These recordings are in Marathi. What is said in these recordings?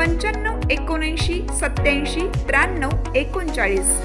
पंच्याण्णव एकोणऐंशी सत्याऐंशी त्र्याण्णव एकोणचाळीस.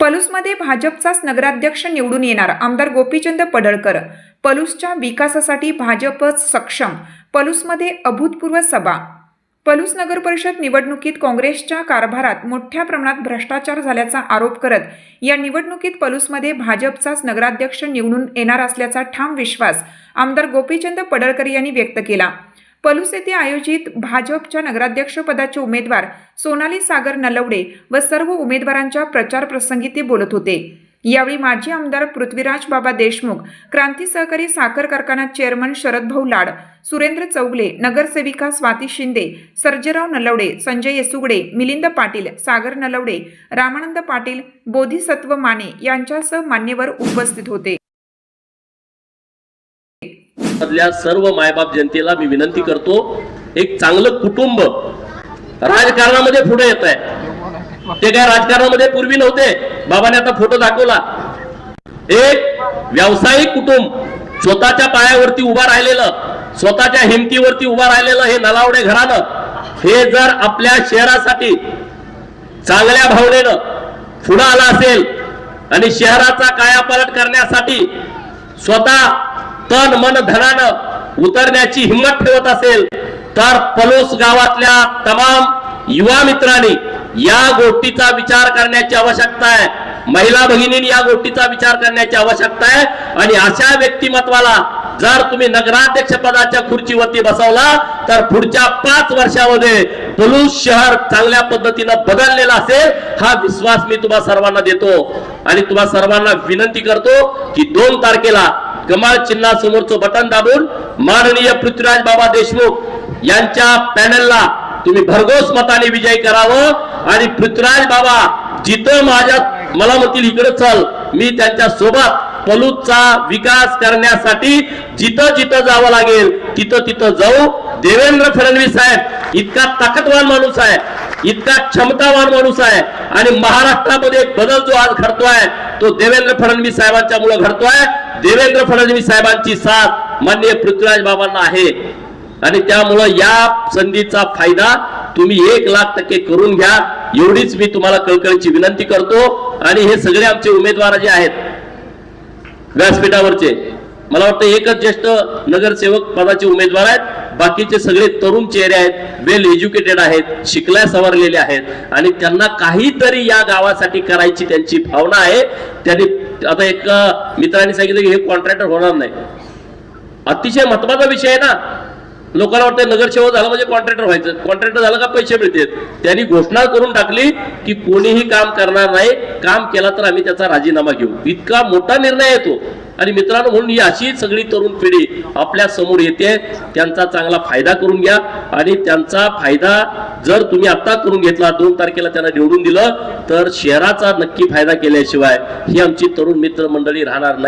पलूसमध्ये भाजपचाच नगराध्यक्ष निवडून येणार आमदार गोपीचंद पडळकर. पलूसच्या विकासासाठी भाजपच सक्षम. पलूसमध्ये अभूतपूर्व सभा. पलूस नगर परिषद निवडणुकीत काँग्रेसच्या कारभारात मोठ्या प्रमाणात भ्रष्टाचार झाल्याचा आरोप करत या निवडणुकीत पलूसमध्ये भाजपचाच नगराध्यक्ष निवडून येणार असल्याचा ठाम विश्वास आमदार गोपीचंद पडळकर यांनी व्यक्त केला. पलूस येथे आयोजित भाजपच्या नगराध्यक्षपदाचे उमेदवार सोनाली सागर नलवडे व सर्व उमेदवारांच्या प्रचार प्रसंगी ते बोलत होते. यावेळी माजी आमदार पृथ्वीराज बाबा देशमुख क्रांती सहकारी साखर कारखाना चेअरमन शरदभाऊ लाड सुरेंद्र चौगले नगरसेविका स्वाती शिंदे सर्जेराव नलवडे संजय येसुगडे मिलिंद पाटील सागर नलवडे रामानंद पाटील बोधिसत्व माने यांच्यासह मान्यवर उपस्थित होते. सर्व मायबाप जनतेला मी विनंती करतो एक चांगलं कुटुंब राजकारणामध्ये पुढे येत आहे ते काय राजकारणामध्ये पूर्वी नव्हते. बाबाने आता फोटो दाखवला. एक व्यावसायिक कुटुंब स्वतःच्या पायावरती उभा राहिलेलं स्वतःच्या हिमतीवरती उभा राहिलेलं हे नलावडे घराणं हे जर आपल्या शहरासाठी चांगल्या भावनेनं पुढं आला असेल आणि शहराचा कायापालट करण्यासाठी स्वतः तन मन धनानं उतरण्याची हिंमत ठेवत असेल तर पलोस गावातल्या तमाम युवा मित्रांनी या गोष्टीचा विचार करण्याची आवश्यकता आहे. महिला भगिनी या गोष्टीचा विचार करण्याची आवश्यकता आहे. आणि अशा व्यक्तिमत्वाला जर तुम्ही नगराध्यक्ष पदाच्या खुर्चीवरती बसवला तर पुढच्या पाच वर्षामध्ये पलूस शहर चांगल्या पद्धतीनं बदललेला असेल हा विश्वास मी तुम्हा सर्वांना देतो. आणि तुम्हा सर्वांना विनंती करतो की दोन तारखेला कमाल चिन्हासमोरचं बटन दाबून माननीय पृथ्वीराज बाबा देशमुख यांच्या पॅनलला तुम्ही भरघोस मताने विजय करावं. आणि पृथ्वीराज बाबा जिथं माझ्या मला म्हणतील इकडे चल मी त्यांच्यासोबत पलूतचा विकास करण्यासाठी जिथं जिथं जावं लागेल तिथं तिथं जाऊ. देवेंद्र फडणवीस साहेब इतका ताकदवान माणूस आहे इतका क्षमतावान माणूस आहे आणि महाराष्ट्रामध्ये एक बदल जो आज घडतोय तो देवेंद्र फडणवीस साहेबांच्या मुळे घडतोय. देवेंद्र फडणवीस साहेबांची साथ माननीय पृथ्वीराज बाबांना आहे. आणि त्यामुळं या संधीचा फायदा तुम्ही एक लाख टक्के करून घ्या. एवढीच मी तुम्हाला कळकळीची विनंती करतो. आणि हे सगळे आमचे उमेदवार जे आहेत व्यासपीठावरचे मला वाटतं एकच ज्येष्ठ नगरसेवक पदाचे उमेदवार आहेत. बाकीचे सगळे तरुण चेहरे आहेत वेल एज्युकेटेड आहेत शिकल्या सवरलेले आहेत. आणि त्यांना काहीतरी या गावासाठी करायची त्यांची भावना आहे. त्यांनी आता एक मित्रांनी सांगितलं की हे कॉन्ट्रॅक्टर होणार नाही. अतिशय महत्त्वाचा विषय आहे ना. लोकांना वाटतं नगरसेवक झालं म्हणजे कॉन्ट्रॅक्टर व्हायचं. कॉन्ट्रॅक्टर झालं का पैसे मिळतात त्यांनी घोषणा करून टाकली की कोणीही काम करणार नाही. काम केला तर आम्ही त्याचा राजीनामा घेऊ. इतका मोठा निर्णय येतो. आणि मित्रांनो म्हणून ही अशी सगळी तरुण पिढी आपल्यासमोर येते. त्यांचा चांगला फायदा करून घ्या. आणि त्यांचा फायदा जर तुम्ही आता करून घेतला दोन तारखेला त्यांना निवडून दिलं तर शहराचा नक्की फायदा केल्याशिवाय ही आमची तरुण मित्र मंडळी राहणार नाही.